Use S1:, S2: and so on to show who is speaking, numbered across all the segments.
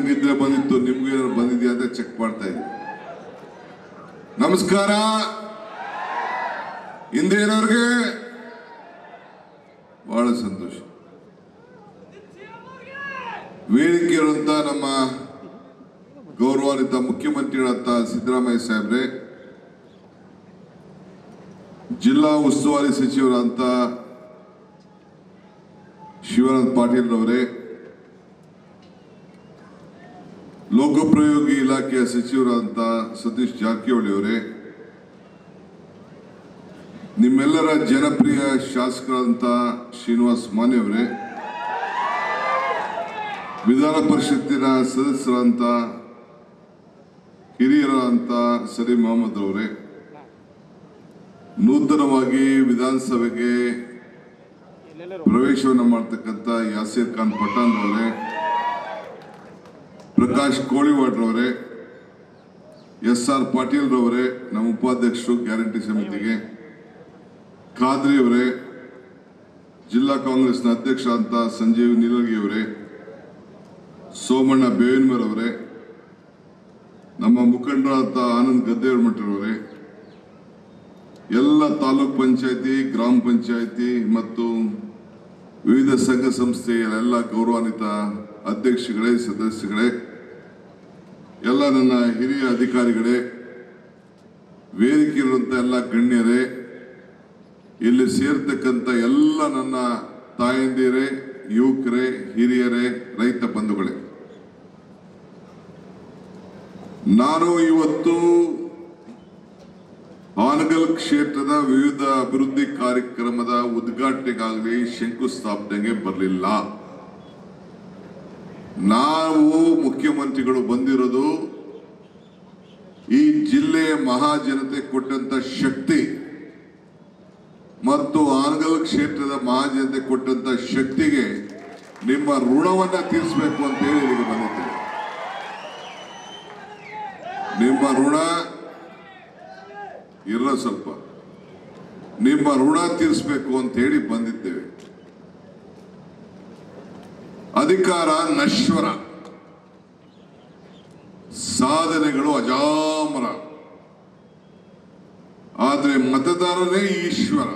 S1: ನನಗೆ ನಿದ್ರೆ ಬಂದಿತ್ತು, ನಿಮ್ಗೆ ಬಂದಿದ್ಯಾ ಅಂತ ಚೆಕ್ ಮಾಡ್ತಾ ಇದ್ದೀನಿ ನಮಸ್ಕಾರ. ಹಿಂದೇನವ್ರಿಗೆ ಬಹಳ ಸಂತೋಷ. ವೇದಿಕೆ ಇರುವಂತ ನಮ್ಮ ಗೌರವಾನ್ವಿತ ಮುಖ್ಯಮಂತ್ರಿಗಳಂತ ಸಿದ್ದರಾಮಯ್ಯ ಸಾಹೇಬ್ರೆ, ಜಿಲ್ಲಾ ಉಸ್ತುವಾರಿ ಸಚಿವರಂತ ಶಿವನಾಥ್ ಪಾಟೀಲ್ ಅವರೇ ಲೋಕೋಪಯೋಗಿ ಇಲಾಖೆಯ ಸಚಿವರಾದಂತಹ ಸತೀಶ್ ಜಾರಕಿಹೊಳಿ ಅವರೇ, ನಿಮ್ಮೆಲ್ಲರ ಜನಪ್ರಿಯ ಶಾಸಕರಾದಂತ ಶ್ರೀನಿವಾಸ್ ಮಾನೆ ಅವರೇ, ವಿಧಾನ ಪರಿಷತ್ತಿನ ಸದಸ್ಯರಂತ ಹಿರಿಯರಾದಂಥ ಸರಿ ಅಹಮದ್ ಅವರೇ, ನೂತನವಾಗಿ ವಿಧಾನಸಭೆಗೆ ಪ್ರವೇಶವನ್ನು ಮಾಡ್ತಕ್ಕಂಥ ಯಾಸೀರ್ ಖಾನ್ ಪಠಾಣ್ ಅವರೇ ಪ್ರಕಾಶ್ ಕೋಳಿವಾಡ್ರ ಅವರೇ ಎಸ್ ಆರ್ ಪಾಟೀಲ್ ರವರೇ ನಮ್ಮ ಉಪಾಧ್ಯಕ್ಷರು, ಗ್ಯಾರಂಟಿ ಸಮಿತಿಗೆ. ಖಾದ್ರಿ ಅವರೇ, ಜಿಲ್ಲಾ ಕಾಂಗ್ರೆಸ್ನ ಅಧ್ಯಕ್ಷ ಅಂತ ಸಂಜೀವ್ ನಿಲಗಿ ಅವರೇ, ಸೋಮಣ್ಣ ಬೇವಿನಮರ್ ಅವರೇ, ನಮ್ಮ ಮುಖಂಡರಾದ ಆನಂದ್ ಗದ್ದೇವರಮಠರವರೇ ಎಲ್ಲ ತಾಲೂಕ್ ಪಂಚಾಯತಿ, ಗ್ರಾಮ ಪಂಚಾಯತಿ ಮತ್ತು ವಿವಿಧ ಸಂಘ ಸಂಸ್ಥೆಯ ಎಲ್ಲ ಗೌರವಾನ್ವಿತ ಅಧ್ಯಕ್ಷಗಳೇ, ಸದಸ್ಯಗಳೇ ಎಲ್ಲ ನನ್ನ ಹಿರಿಯ ಅಧಿಕಾರಿಗಳೇ ವೇದಿಕೆ ಇರುವಂಥ ಎಲ್ಲ ಗಣ್ಯರೇ, ಇಲ್ಲಿ ಸೇರ್ತಕ್ಕಂಥ ಎಲ್ಲ ನನ್ನ ತಾಯಂದಿರೇ, ಯುವಕರೇ, ಹಿರಿಯರೇ, ರೈತ ಬಂಧುಗಳೇ. ನಾನು ಇವತ್ತು ಹಾನಗಲ್ ಕ್ಷೇತ್ರದ ವಿವಿಧ ಅಭಿವೃದ್ಧಿ ಕಾರ್ಯಕ್ರಮದ ಉದ್ಘಾಟನೆಗಾಗಲಿ ಶಂಕುಸ್ಥಾಪನೆಗೆ ಬರಲಿಲ್ಲ. ನಾವು ಮುಖ್ಯಮಂತ್ರಿಗಳು ಬಂದಿರೋದು ಈ ಜಿಲ್ಲೆಯ ಮಹಾಜನತೆ ಕೊಟ್ಟಂತ ಶಕ್ತಿ ಮತ್ತು ಆನಗಲ್ ಕ್ಷೇತ್ರದ ಮಹಾಜನತೆ ಕೊಟ್ಟಂತ ಶಕ್ತಿಗೆ ನಿಮ್ಮ ಋಣವನ್ನ ತೀರಿಸಬೇಕು ಅಂತ ಹೇಳಿ ಇಲ್ಲಿಗೆ ಬಂದಿದ್ದೇನೆ ನಿಮ್ಮ ಋಣ ಇರ ಸ್ವಲ್ಪ. ನಿಮ್ಮ ಋಣ ತೀರಿಸಬೇಕು ಅಂತ ಹೇಳಿ ಬಂದಿದ್ದೇವೆ. ಅಧಿಕಾರ ನಶ್ವರ. ಸಾಧನೆಗಳು ಅಜಾಮರ. ಆದರೆ ಮತದಾರನೇ ಈಶ್ವರ.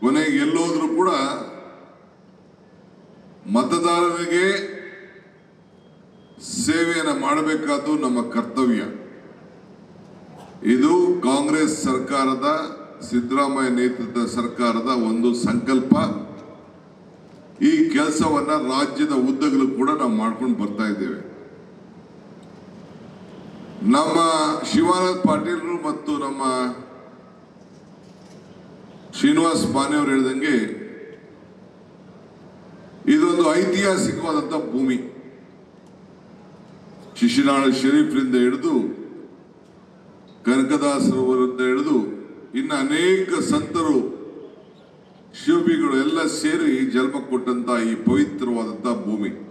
S1: ಕೊನೆಗೆ ಎಲ್ಲೋದ್ರೂ ಕೂಡ ಮತದಾರರಿಗೆ ಸೇವೆಯನ್ನು ಮಾಡಬೇಕಾದ್ದು ನಮ್ಮ ಕರ್ತವ್ಯ. ಇದು ಕಾಂಗ್ರೆಸ್ ಸರ್ಕಾರದ, ಸಿದ್ದರಾಮಯ್ಯ ನೇತೃತ್ವದ ಸರ್ಕಾರದ ಒಂದು ಸಂಕಲ್ಪ. ಈ ಕೆಲಸವನ್ನ ರಾಜ್ಯದ ಉದ್ದಗಲು ಕೂಡ ನಾವು ಮಾಡ್ಕೊಂಡು ಬರ್ತಾ ಇದ್ದೇವೆ. ನಮ್ಮ ಶಿವಾನಂದ್ ಪಾಟೀಲ್ರು ಮತ್ತು ನಮ್ಮ ಶ್ರೀನಿವಾಸ್ ಬಾನೆ ಅವರು ಹೇಳಿದಂಗೆ ಇದೊಂದು ಐತಿಹಾಸಿಕವಾದಂತ ಭೂಮಿ. ಶಿಶಿನಾಳ ಶರೀಫ್ರಿಂದ ಹಿಡಿದು ಕನಕದಾಸರವರಿಂದ ಹಿಡಿದು ಇನ್ನು ಅನೇಕ ಸಂತರು, ಶಿವಪಿಗಳು ಎಲ್ಲ ಸೇರಿ ಜನ್ಮ ಕೊಟ್ಟಂತ ಈ ಪವಿತ್ರವಾದಂತ ಭೂಮಿ.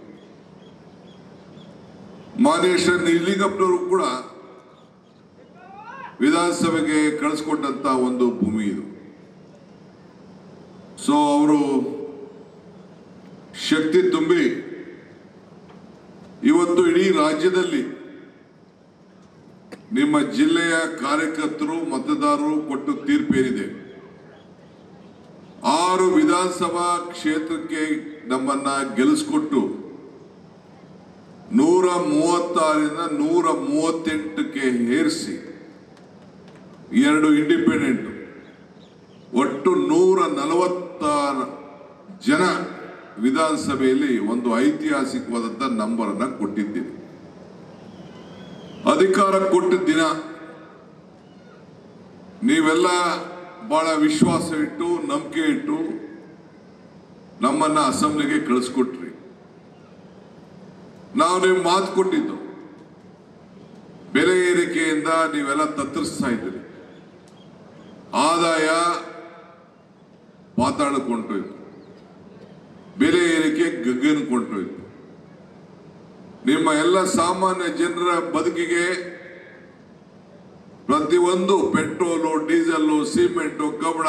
S1: ಮಾದೇಶ್ವರ ನೀಲಿಂಗಪ್ಪನವರು ಕೂಡ ವಿಧಾನಸಭೆಗೆ ಕಳಿಸ್ಕೊಟ್ಟಂತ ಒಂದು ಭೂಮಿ ಇದು. ಸೊ ಅವರು ಶಕ್ತಿ ತುಂಬಿ ಇವತ್ತು ಇಡೀ ರಾಜ್ಯದಲ್ಲಿ ನಿಮ್ಮ ಜಿಲ್ಲೆಯ ಕಾರ್ಯಕರ್ತರು, ಮತದಾರರು ಕೊಟ್ಟು ತೀರ್ಪೇರಿದೆ ಆರು ವಿಧಾನಸಭಾ ಕ್ಷೇತ್ರಕ್ಕೆ ನಮ್ಮನ್ನ ಗೆಲ್ಲಿಸ್ಕೊಟ್ಟು ನೂರ ಮೂವತ್ತಾರರಿಂದ ನೂರ ಮೂವತ್ತೆಂಟಕ್ಕೆ ಏರಿಸಿ ಎರಡು ಇಂಡಿಪೆಂಡೆಂಟ್ ಒಟ್ಟು ನೂರ ನಲವತ್ತಾರು ಜನ ವಿಧಾನಸಭೆಯಲ್ಲಿ ಒಂದು ಐತಿಹಾಸಿಕವಾದಂಥ ನಂಬರ್ ಅನ್ನ ಕೊಟ್ಟಿದ್ದೀನಿ ಅಧಿಕಾರ ಕೊಟ್ಟ ದಿನ ನೀವೆಲ್ಲ ಬಹಳ ವಿಶ್ವಾಸ ಇಟ್ಟು, ನಂಬಿಕೆ ಇಟ್ಟು ನಮ್ಮನ್ನ ಅಸೆಂಬ್ಲಿಗೆ ಕಳಿಸ್ಕೊಟ್ರಿ. ನಾವು ನಿಮ್ಗೆ ಮಾತು ಕೊಟ್ಟಿದ್ದು. ಬೆಲೆ ಏರಿಕೆಯಿಂದ ನೀವೆಲ್ಲ ತತ್ತರಿಸ್ತಾ ಇದ್ದೀರಿ. ಆದಾಯ ಹೊಂಟೋಯ್ತು ಬೆಲೆ ಏರಿಕೆ ಗಗನ ಕೊಂಡೋಯ್ತು ನಿಮ್ಮ ಎಲ್ಲ ಸಾಮಾನ್ಯ ಜನರ ಬದುಕಿಗೆ ಪ್ರತಿಯೊಂದು ಪೆಟ್ರೋಲು, ಡೀಸೆಲ್ಲು, ಸಿಮೆಂಟು, ಕಬ್ಬಣ,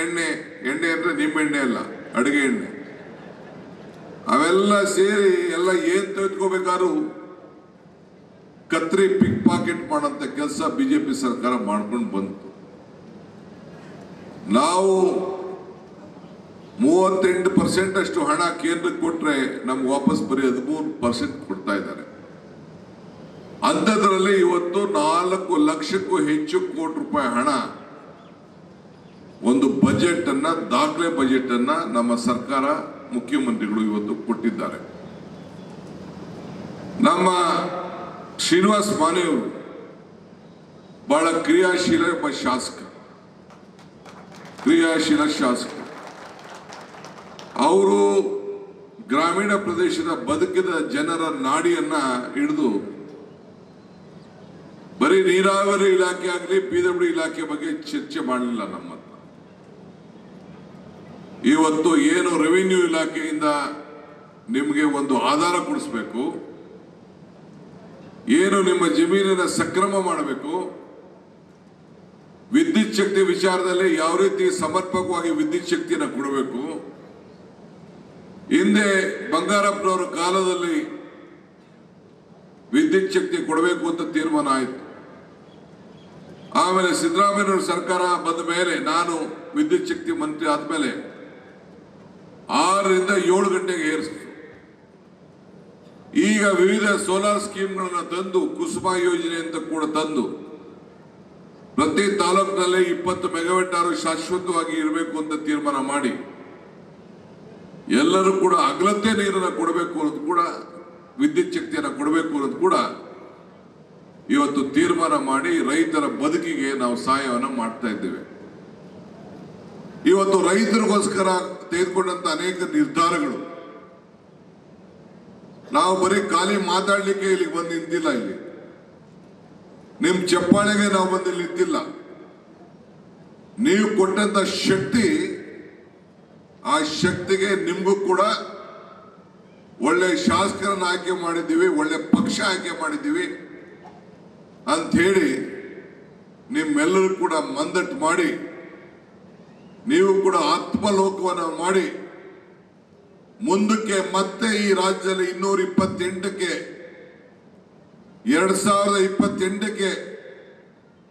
S1: ಎಣ್ಣೆ ಎಣ್ಣೆ ಅಂದ್ರೆ ನಿಮ್ಮ ಎಣ್ಣೆ ಅಲ್ಲ, ಅಡುಗೆ ಎಣ್ಣೆ. ಅವೆಲ್ಲ ಸೇರಿ ಎಲ್ಲ ಏನ್ ತೆಗೆದುಕೋಬೇಕಾದ್ರು ಕತ್ರಿ ಪಿಕ್ ಪಾಕೆಟ್ ಮಾಡಂತ ಕೆಲಸ ಬಿಜೆಪಿ ಸರ್ಕಾರ ಮಾಡ್ಕೊಂಡು ಬಂತು. ನಾವು ಮೂವತ್ತೆಂಟು ಪರ್ಸೆಂಟ್ ಅಷ್ಟು ಹಣ ಕೇಂದ್ರಕ್ಕೆ ಕೊಟ್ರೆ ನಮ್ಗೆ ವಾಪಸ್ ಬರೀ ಹದಿಮೂರು ಪರ್ಸೆಂಟ್ ಕೊಡ್ತಾ ಇದ್ದಾರೆ. ಅಂಥದ್ರಲ್ಲಿ ಇವತ್ತು ನಾಲ್ಕು ಲಕ್ಷಕ್ಕೂ ಹೆಚ್ಚು ಕೋಟಿ ರೂಪಾಯಿ ಹಣ ಒಂದು ಬಜೆಟ್ ಅನ್ನ, ದಾಖಲೆ ಬಜೆಟ್ ಅನ್ನ ನಮ್ಮ ಸರ್ಕಾರ ಮುಖ್ಯಮಂತ್ರಿಗಳು ಇವತ್ತು ಕೊಟ್ಟಿದ್ದಾರೆ. ನಮ್ಮ ಶ್ರೀನಿವಾಸ್ ಮಾನೆಯವರು ಬಹಳ ಕ್ರಿಯಾಶೀಲ ಒಬ್ಬ ಶಾಸಕ. ಕ್ರಿಯಾಶೀಲ ಶಾಸಕ. ಅವರು ಗ್ರಾಮೀಣ ಪ್ರದೇಶದ ಬದುಕಿದ ಜನರ ನಾಡಿಯನ್ನ ಹಿಡಿದು ಬರೀ ನೀರಾವರಿ ಇಲಾಖೆ ಆಗಲಿ, ಪಿ ಇಲಾಖೆ ಬಗ್ಗೆ ಚರ್ಚೆ ಮಾಡಲಿಲ್ಲ ನಮ್ಮ ಇವತ್ತು ಏನು ರೆವಿನ್ಯೂ ಇಲಾಖೆಯಿಂದ ನಿಮಗೆ ಒಂದು ಆಧಾರ ಕೊಡಿಸ್ಬೇಕು, ಏನು ನಿಮ್ಮ ಜಮೀನಿನ ಸಕ್ರಮ ಮಾಡಬೇಕು, ವಿದ್ಯುತ್ ಶಕ್ತಿ ವಿಚಾರದಲ್ಲಿ ಯಾವ ರೀತಿ ಸಮರ್ಪಕವಾಗಿ ವಿದ್ಯುತ್ ಶಕ್ತಿಯನ್ನು ಕೊಡಬೇಕು, ಹಿಂದೆ ಬಂಗಾರಪ್ಪನವರ ಕಾಲದಲ್ಲಿ ವಿದ್ಯುತ್ ಶಕ್ತಿ ಕೊಡಬೇಕು ಅಂತ ತೀರ್ಮಾನ ಆಯಿತು. ಆಮೇಲೆ ಸಿದ್ದರಾಮಯ್ಯನವರ ಸರ್ಕಾರ ಬಂದ ಮೇಲೆ ನಾನು ವಿದ್ಯುತ್ ಶಕ್ತಿ ಮಂತ್ರಿ ಆದ್ಮೇಲೆ ಆರರಿಂದ ಏಳು ಗಂಟೆಗೆ ಏರಿಸಿದ್ರು ಈಗ ವಿವಿಧ ಸೋಲಾರ್ ಸ್ಕೀಮ್ಗಳನ್ನು ತಂದು, ಕುಸುಮ ಯೋಜನೆ ಅಂತ ಕೂಡ ತಂದು, ಪ್ರತಿ ತಾಲೂಕಿನಲ್ಲಿ ಇಪ್ಪತ್ತು ಮೆಗಾವೆಟ್ ಆರು ಶಾಶ್ವತವಾಗಿ ಇರಬೇಕು ಅಂತ ತೀರ್ಮಾನ ಮಾಡಿ, ಎಲ್ಲರೂ ಕೂಡ ಅಗಲತೆ ನೀರನ್ನು ಕೊಡಬೇಕು ಅನ್ನೋದು ಕೂಡ, ವಿದ್ಯುತ್ ಶಕ್ತಿಯನ್ನು ಕೊಡಬೇಕು ಅನ್ನೋದು ಕೂಡ ಇವತ್ತು ತೀರ್ಮಾನ ಮಾಡಿ ರೈತರ ಬದುಕಿಗೆ ನಾವು ಸಹಾಯವನ್ನು ಮಾಡ್ತಾ ಇದ್ದೇವೆ. ಇವತ್ತು ರೈತರಿಗೋಸ್ಕರ ತೆಗೆದುಕೊಂಡಂತ ಅನೇಕ ನಿರ್ಧಾರಗಳು. ನಾವು ಬರೀ ಖಾಲಿ ಮಾತಾಡ್ಲಿಕ್ಕೆ ಇಲ್ಲಿಗೆ ಬಂದು ನಿಂತಿಲ್ಲ ಇಲ್ಲಿ. ನಿಮ್ ಚಪ್ಪಾಳೆಗೆ ನಾವು ಬಂದು ನಿಂತಿಲ್ಲ. ನೀವು ಕೊಟ್ಟಂತ ಶಕ್ತಿ, ಆ ಶಕ್ತಿಗೆ ನಿಮಗೂ ಕೂಡ ಒಳ್ಳೆ ಶಾಸಕರನ್ನ ಆಯ್ಕೆ ಮಾಡಿದ್ದೀವಿ, ಒಳ್ಳೆ ಪಕ್ಷ ಆಯ್ಕೆ ಮಾಡಿದ್ದೀವಿ ಅಂತ ಹೇಳಿ ನಿಮ್ಮೆಲ್ಲರೂ ಕೂಡ ಮಂದಟ್ಟು ಮಾಡಿ ನೀವು ಕೂಡ ಆತ್ಮಲೋಕವನ್ನು ಮಾಡಿ ಮುಂದಕ್ಕೆ ಮತ್ತೆ ಈ ರಾಜ್ಯದಲ್ಲಿ ಇನ್ನೂರ ಇಪ್ಪತ್ತೆಂಟಕ್ಕೆ, ಎರಡ್ ಸಾವಿರದ ಇಪ್ಪತ್ತೆಂಟಕ್ಕೆ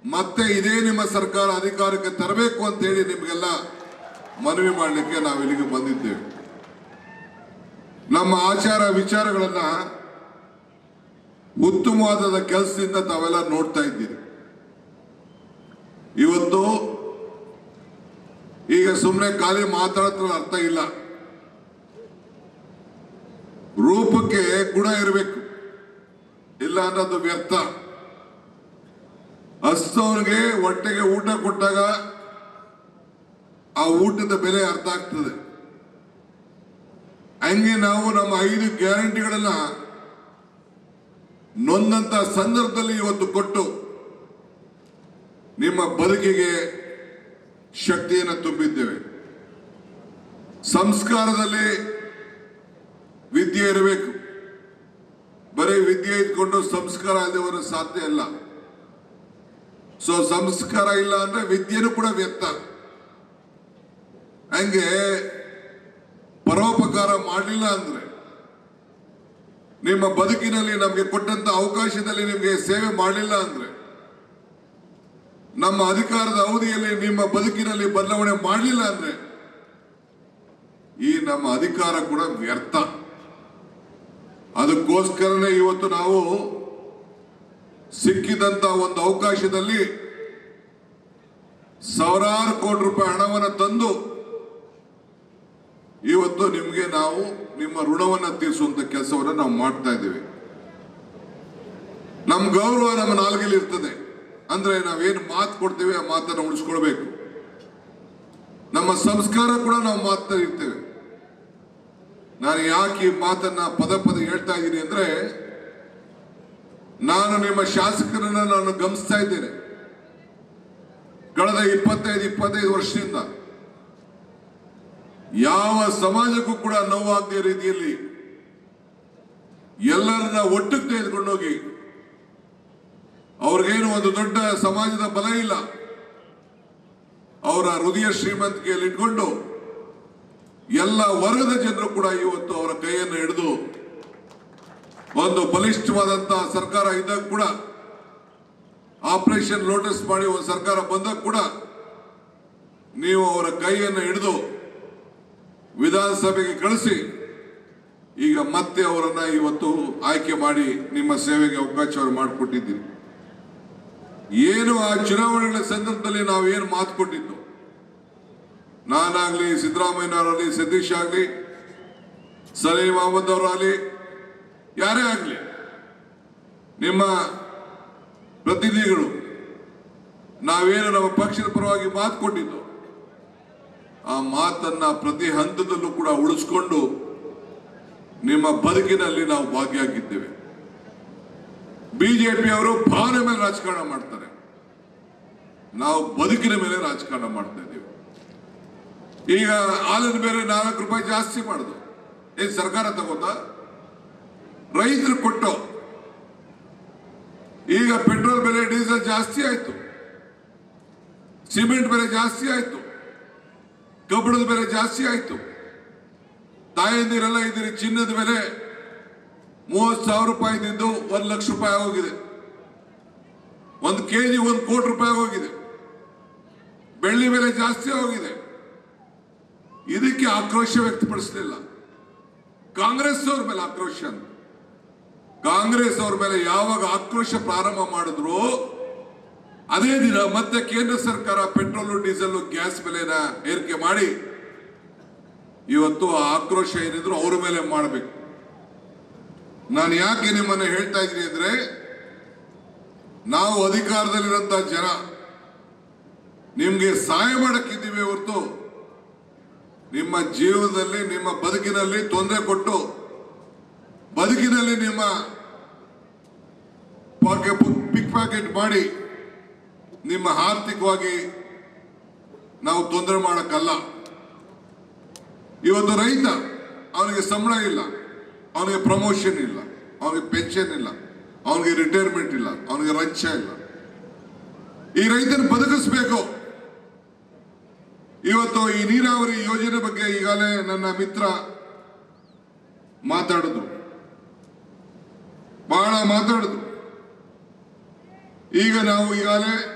S1: ಮತ್ತೆ ಇದೇ ನಿಮ್ಮ ಸರ್ಕಾರ ಅಧಿಕಾರಕ್ಕೆ ತರಬೇಕು ಅಂತ ಹೇಳಿ ನಿಮಗೆಲ್ಲ ಮನವಿ ಮಾಡಲಿಕ್ಕೆ ನಾವು ಇಲ್ಲಿಗೆ ಬಂದಿದ್ದೇವೆ. ನಮ್ಮ ಆಚಾರ ವಿಚಾರಗಳನ್ನ ಉತ್ತಮವಾದ ಕೆಲಸದಿಂದ ತಾವೆಲ್ಲ ನೋಡ್ತಾ ಇದ್ದೀರಿ. ಇವತ್ತು ಈಗ ಸುಮ್ಮನೆ ಖಾಲಿ ಮಾತಾಡೋದ್ರ ಅರ್ಥ ಇಲ್ಲ. ರೂಪಕ್ಕೆ ಗುಣ ಇರಬೇಕು. ಇಲ್ಲ ಅನ್ನೋದು ವ್ಯರ್ಥ. ಹಸ್ತವನಿಗೆ ಹೊಟ್ಟೆಗೆ ಊಟ ಕೊಟ್ಟಾಗ ಆ ಊಟದ ಬೆಲೆ ಅರ್ಥ ಆಗ್ತದೆ. ಹಂಗೆ ನಾವು ನಮ್ಮ ಐದು ಗ್ಯಾರಂಟಿಗಳನ್ನ ನೊಂದಂತ ಸಂದರ್ಭದಲ್ಲಿ ಇವತ್ತು ಕೊಟ್ಟು ನಿಮ್ಮ ಬದುಕಿಗೆ ಶಕ್ತಿಯನ್ನು ತುಂಬಿದ್ದೇವೆ. ಸಂಸ್ಕಾರದಲ್ಲಿ ವಿದ್ಯೆ ಇರಬೇಕು. ಬರೀ ವಿದ್ಯೆ ಇದ್ಕೊಂಡು ಸಂಸ್ಕಾರ ಇದ್ದವರು ಸಾಧ್ಯ ಇಲ್ಲ. ಸೊ ಸಂಸ್ಕಾರ ಇಲ್ಲ ಅಂದ್ರೆ ವಿದ್ಯೆನೂ ಕೂಡ ವ್ಯರ್ಥ. ಹಂಗೆ ಪರೋಪಕಾರ ಮಾಡಲಿಲ್ಲ ಅಂದ್ರೆ ನಿಮ್ಮ ಬದುಕಿನಲ್ಲಿ ನಮಗೆ ಕೊಟ್ಟಂತ ಅವಕಾಶದಲ್ಲಿ ನಿಮಗೆ ಸೇವೆ ಮಾಡಲಿಲ್ಲ ಅಂದ್ರೆ ನಮ್ಮ ಅಧಿಕಾರದ ಅವಧಿಯಲ್ಲಿ ನಿಮ್ಮ ಬದುಕಿನಲ್ಲಿ ಬದಲಾವಣೆ ಮಾಡಲಿಲ್ಲ ಅಂದ್ರೆ ಈ ನಮ್ಮ ಅಧಿಕಾರ ಕೂಡ ವ್ಯರ್ಥ. ಅದಕ್ಕೋಸ್ಕರನೇ ಇವತ್ತು ನಾವು ಸಿಕ್ಕಿದಂತ ಒಂದು ಅವಕಾಶದಲ್ಲಿ ಸಾವಿರಾರು ಕೋಟಿ ರೂಪಾಯಿ ಹಣವನ್ನು ತಂದು ಇವತ್ತು ನಿಮಗೆ ನಾವು ನಿಮ್ಮ ಋಣವನ್ನು ತೀರಿಸುವಂತ ಕೆಲಸವನ್ನು ನಾವು ಮಾಡ್ತಾ ಇದ್ದೇವೆ. ನಮ್ಮ ಗೌರವ ನಮ್ಮ ನಾಲ್ಗೆಲ್ಲಿ ಇರ್ತದೆ. ಅಂದ್ರೆ ನಾವೇನು ಮಾತು ಕೊಡ್ತೇವೆ ಆ ಮಾತನ್ನು ಉಳಿಸ್ಕೊಳ್ಬೇಕು. ನಮ್ಮ ಸಂಸ್ಕಾರ ಕೂಡ ನಾವು ಮಾತಾ ಇರ್ತೇವೆ ನಾನು ಯಾಕೆ ಈ ಮಾತನ್ನ ಪದ ಪದ ಹೇಳ್ತಾ ಇದ್ದೀನಿ ಅಂದ್ರೆ, ನಾನು ನಿಮ್ಮ ಶಾಸಕರನ್ನ ನಾನು ಗಮನಿಸ್ತಾ ಇದ್ದೇನೆ. ಕಳೆದ ಇಪ್ಪತ್ತೈದು ಇಪ್ಪತ್ತೈದು ವರ್ಷದಿಂದ ಯಾವ ಸಮಾಜಕ್ಕೂ ಕೂಡ ನೋವಾಗದೇ ರೀತಿಯಲ್ಲಿ ಎಲ್ಲರನ್ನ ಒಟ್ಟಿಗೆ ತೆಗೆದುಕೊಂಡೋಗಿ ಅವ್ರಿಗೇನು ಒಂದು ದೊಡ್ಡ ಸಮಾಜದ ಬಲ ಇಲ್ಲ. ಅವರ ಹೃದಯ ಶ್ರೀಮಂತಿಕೆಯಲ್ಲಿ ಇಟ್ಕೊಂಡು ಎಲ್ಲ ವರ್ಗದ ಜನರು ಕೂಡ ಇವತ್ತು ಅವರ ಕೈಯನ್ನು ಹಿಡಿದು ಒಂದು ಬಲಿಷ್ಠವಾದಂತಹ ಸರ್ಕಾರ ಇದ್ದಾಗ ಕೂಡ, ಆಪರೇಷನ್ ಲೋಟಸ್ ಮಾಡಿ ಒಂದು ಸರ್ಕಾರ ಬಂದಾಗ ಕೂಡ ನೀವು ಅವರ ಕೈಯನ್ನು ಹಿಡಿದು ವಿಧಾನಸಭೆಗೆ ಕಳಿಸಿ, ಈಗ ಮತ್ತೆ ಅವರನ್ನ ಇವತ್ತು ಆಯ್ಕೆ ಮಾಡಿ ನಿಮ್ಮ ಸೇವೆಗೆ ಅವಕಾಶ ಮಾಡಿಕೊಟ್ಟಿದ್ದೀರಿ. ಏನು ಆ ಚುನಾವಣೆಗಳ ಸಂದರ್ಭದಲ್ಲಿ ನಾವು ಏನು ಮಾತು ಕೊಟ್ಟಿದ್ದು? ನಾನಾಗ್ಲಿ, ಸಿದ್ದರಾಮಯ್ಯನವರಾಗಲಿ, ಸತೀಶ್ ಆಗಲಿ, ಸಲೀಂ ಅಹಮದ್ ಅವರಾಗಲಿ, ಯಾರೇ ಆಗಲಿ, ನಿಮ್ಮ ಪ್ರತಿನಿಧಿಗಳು, ನಾವೇನು ನಮ್ಮ ಪಕ್ಷದ ಪರವಾಗಿ ಮಾತು ಕೊಟ್ಟಿದ್ದು? ಆ ಮಾತನ್ನ ಪ್ರತಿ ಹಂತದಲ್ಲೂ ಕೂಡ ಉಳಿಸ್ಕೊಂಡು ನಿಮ್ಮ ಬದುಕಿನಲ್ಲಿ ನಾವು ಭಾಗಿಯಾಗಿದ್ದೇವೆ. ಬಿಜೆಪಿ ಅವರು ಭಾವನೆ ಮೇಲೆ ರಾಜಕಾರಣ ಮಾಡ್ತಾರೆ. ನಾವು ಬದುಕಿನ ಮೇಲೆ ರಾಜಕಾರಣ ಮಾಡ್ತಾ ಇದ್ದೀವಿ. ಈಗ ಹಾಲಿನ ಮೇಲೆ ನಾಲ್ಕು ರೂಪಾಯಿ ಜಾಸ್ತಿ ಮಾಡುದು. ಏನ್ ಸರ್ಕಾರ ತಗೊಂಡ ರೈತರು ಕೊಟ್ಟು. ಈಗ ಪೆಟ್ರೋಲ್ ಬೆಲೆ ಡೀಸೆಲ್ ಜಾಸ್ತಿ ಆಯ್ತು. ಸಿಮೆಂಟ್ ಬೆಲೆ ಜಾಸ್ತಿ ಆಯ್ತು. ಕಬ್ಬಿಣದ ಬೆಲೆ ಜಾಸ್ತಿ ಆಯ್ತು. ತಾಯಂದಿರೆಲ್ಲ ಇದ್ದೀರಿ, ಚಿನ್ನದ ಬೆಲೆ ಮೂವತ್ತು ಸಾವಿರ ರೂಪಾಯಿದಿಂದ ಒಂದು ಲಕ್ಷ ರೂಪಾಯಿ ಹೋಗಿದೆ ಒಂದು ಕೆ ಜಿ ಒಂದು ಕೋಟಿ ರೂಪಾಯಿ ಹೋಗಿದೆ ಬೆಳ್ಳಿ ಬೆಲೆ ಜಾಸ್ತಿ ಆಗೋಗಿದೆ. ಇದಕ್ಕೆ ಆಕ್ರೋಶ ವ್ಯಕ್ತಪಡಿಸಲಿಲ್ಲ. ಕಾಂಗ್ರೆಸ್ ಅವ್ರ ಮೇಲೆ ಆಕ್ರೋಶ ಕಾಂಗ್ರೆಸ್ ಅವ್ರ ಮೇಲೆ ಯಾವಾಗ ಆಕ್ರೋಶ ಪ್ರಾರಂಭ ಮಾಡಿದ್ರು, ಅದೇ ದಿನ ಮತ್ತೆ ಕೇಂದ್ರ ಸರ್ಕಾರ ಪೆಟ್ರೋಲು ಡೀಸೆಲ್ ಗ್ಯಾಸ್ ಬೆಲೆನ ಏರಿಕೆ ಮಾಡಿ, ಇವತ್ತು ಆಕ್ರೋಶ ಏನಿದ್ರು ಅವ್ರ ಮೇಲೆ ಮಾಡಬೇಕು. ನಾನು ಯಾಕೆ ನಿಮ್ಮನ್ನು ಹೇಳ್ತಾ ಇದ್ದೀನಿ ಅಂದ್ರೆ, ನಾವು ಅಧಿಕಾರದಲ್ಲಿರುವಂತ ಜನ, ನಿಮಗೆ ಸಹಾಯ ಮಾಡಕ್ಕಿದ್ದೀವಿ ಹೊರತು, ನಿಮ್ಮ ಜೀವನದಲ್ಲಿ, ನಿಮ್ಮ ಬದುಕಿನಲ್ಲಿ ತೊಂದರೆ ಕೊಟ್ಟು, ಬದುಕಿನಲ್ಲಿ ನಿಮ್ಮ ಪಿಕ್ ಪ್ಯಾಕೆಟ್ ಮಾಡಿ, ನಿಮ್ಮ ಆರ್ಥಿಕವಾಗಿ ನಾವು ತೊಂದರೆ ಮಾಡೋಕ್ಕಲ್ಲ. ಇವತ್ತು ರೈತ, ಅವನಿಗೆ ಸಂಬಳ ಇಲ್ಲ. ಅವನಿಗೆ ಪ್ರಮೋಷನ್ ಇಲ್ಲ. ಅವನಿಗೆ ಪೆನ್ಷನ್ ಇಲ್ಲ. ಅವನಿಗೆ ರಿಟೈರ್ಮೆಂಟ್ ಇಲ್ಲ. ಅವನಿಗೆ ರಂಚ ಇಲ್ಲ. ಈ ರೈತನ ಬದುಕಿಸ್ಬೇಕು. ಇವತ್ತು ಈ ನೀರಾವರಿ ಯೋಜನೆ ಬಗ್ಗೆ ಈಗಾಗಲೇ ನನ್ನ ಮಿತ್ರ ಮಾತಾಡಿದ್ರು. ಬಹಳ ಮಾತಾಡಿದ್ರು. ಈಗ ನಾವು ಈಗಾಗಲೇ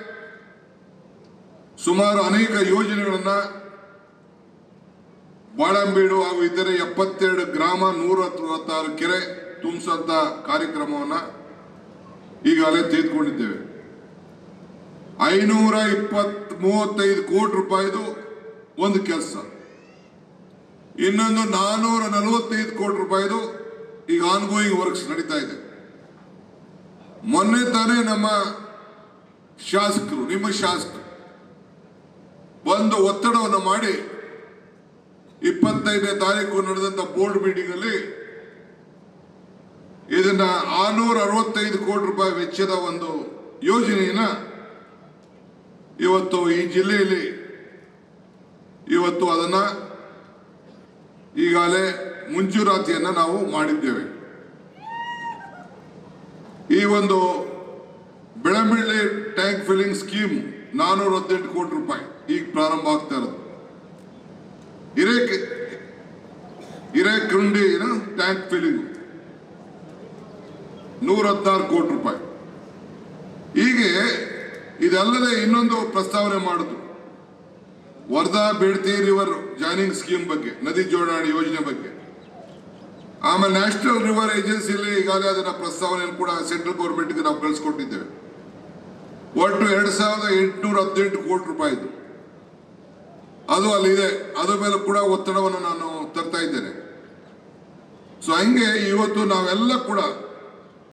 S1: ಸುಮಾರು ಅನೇಕ ಯೋಜನೆಗಳನ್ನ ಬಾಳಂಬೀಡು ಹಾಗೂ ಇತರೆ ಎಪ್ಪತ್ತೆರಡು ಗ್ರಾಮ ನೂರ ಅರವತ್ತಾರು ಕೆರೆ ತುಂಬಿಸಂತ ಕಾರ್ಯಕ್ರಮವನ್ನು ಈಗಾಗಲೇ ತೆಗೆದುಕೊಂಡಿದ್ದೇವೆ. ಐನೂರ ಇಪ್ಪತ್ ಮೂವತ್ತೈದು ಕೋಟಿ ರೂಪಾಯಿದು ಒಂದು ಕೆಲಸ. ಇನ್ನೊಂದು ನಾನೂರ ನಲವತ್ತೈದು ಕೋಟಿ ರೂಪಾಯಿದು ಈಗ ಆನ್ಗೋಯಿಂಗ್ ವರ್ಕ್ಸ್ ನಡೀತಾ ಇದೆ. ಮೊನ್ನೆ ತಾನೇ ನಮ್ಮ ಶಾಸಕರು, ನಿಮ್ಮ ಶಾಸಕರು ಒಂದು ಒತ್ತಡವನ್ನು ಮಾಡಿ ಇಪ್ಪತ್ತೈದನೇ ತಾರೀಕು ನಡೆದಂತ ಬೋರ್ಡ್ ಮೀಟಿಂಗ್ ಅಲ್ಲಿ ಇದನ್ನ ಆರ್ನೂರ ಅರವತ್ತೈದು ಕೋಟಿ ರೂಪಾಯಿ ವೆಚ್ಚದ ಒಂದು ಯೋಜನೆಯನ್ನ ಇವತ್ತು ಈ ಜಿಲ್ಲೆಯಲ್ಲಿ ಇವತ್ತು ಅದನ್ನ ಈಗಾಗಲೇ ಮುಂಜೂರಾತಿಯನ್ನ ನಾವು ಮಾಡಿದ್ದೇವೆ. ಈ ಒಂದು ಬೆಳಮಿಳ್ಳಿ ಟ್ಯಾಂಕ್ ಫಿಲ್ಲಿಂಗ್ ಸ್ಕೀಮ್ ನಾನೂರ ಹದಿನೆಂಟು ಕೋಟಿ ರೂಪಾಯಿ ಈಗ ಪ್ರಾರಂಭ ಆಗ್ತಾ ಇರೋದು. ಹಿರೇಕೆ ಏನು ಟ್ಯಾಂಕ್ ಫಿಲ್ಲಿಂಗ್ ನೂರ ಹದಿನಾರು ಕೋಟಿ ರೂಪಾಯಿ. ಹೀಗೆ ಇದಲ್ಲದೆ ಇನ್ನೊಂದು ಪ್ರಸ್ತಾವನೆ ಮಾಡುದು. Varada Bedti river joining scheme ಬಗ್ಗೆ, ನದಿ ಜೋಡಣೆ ಯೋಜನೆ ಬಗ್ಗೆ. ಆಮೇಲೆ ನ್ಯಾಷನಲ್ ರಿವರ್ ಏಜೆನ್ಸಿಯಲ್ಲಿ ಈಗಾಗಲೇ ಅದನ್ನ ಪ್ರಸ್ತಾವನೆಯನ್ನು ಕೂಡ ಸೆಂಟ್ರಲ್ ಗೌರ್ಮೆಂಟ್ಗೆ ನಾವು ಕಳಿಸ್ಕೊಟ್ಟಿದ್ದೇವೆ. ಒಟ್ಟು ಎರಡು ಸಾವಿರದ ಎಂಟುನೂರ ಹದಿನೆಂಟು ಕೋಟಿ ರೂಪಾಯಿದು ಅದು ಅಲ್ಲಿದೆ ಅದರ ಮೇಲೆ ಕೂಡ ಒತ್ತಡವನ್ನು ನಾನು ತರ್ತಾ ಇದ್ದೇನೆ. ಸೊ ಹಂಗೆ ಇವತ್ತು ನಾವೆಲ್ಲ ಕೂಡ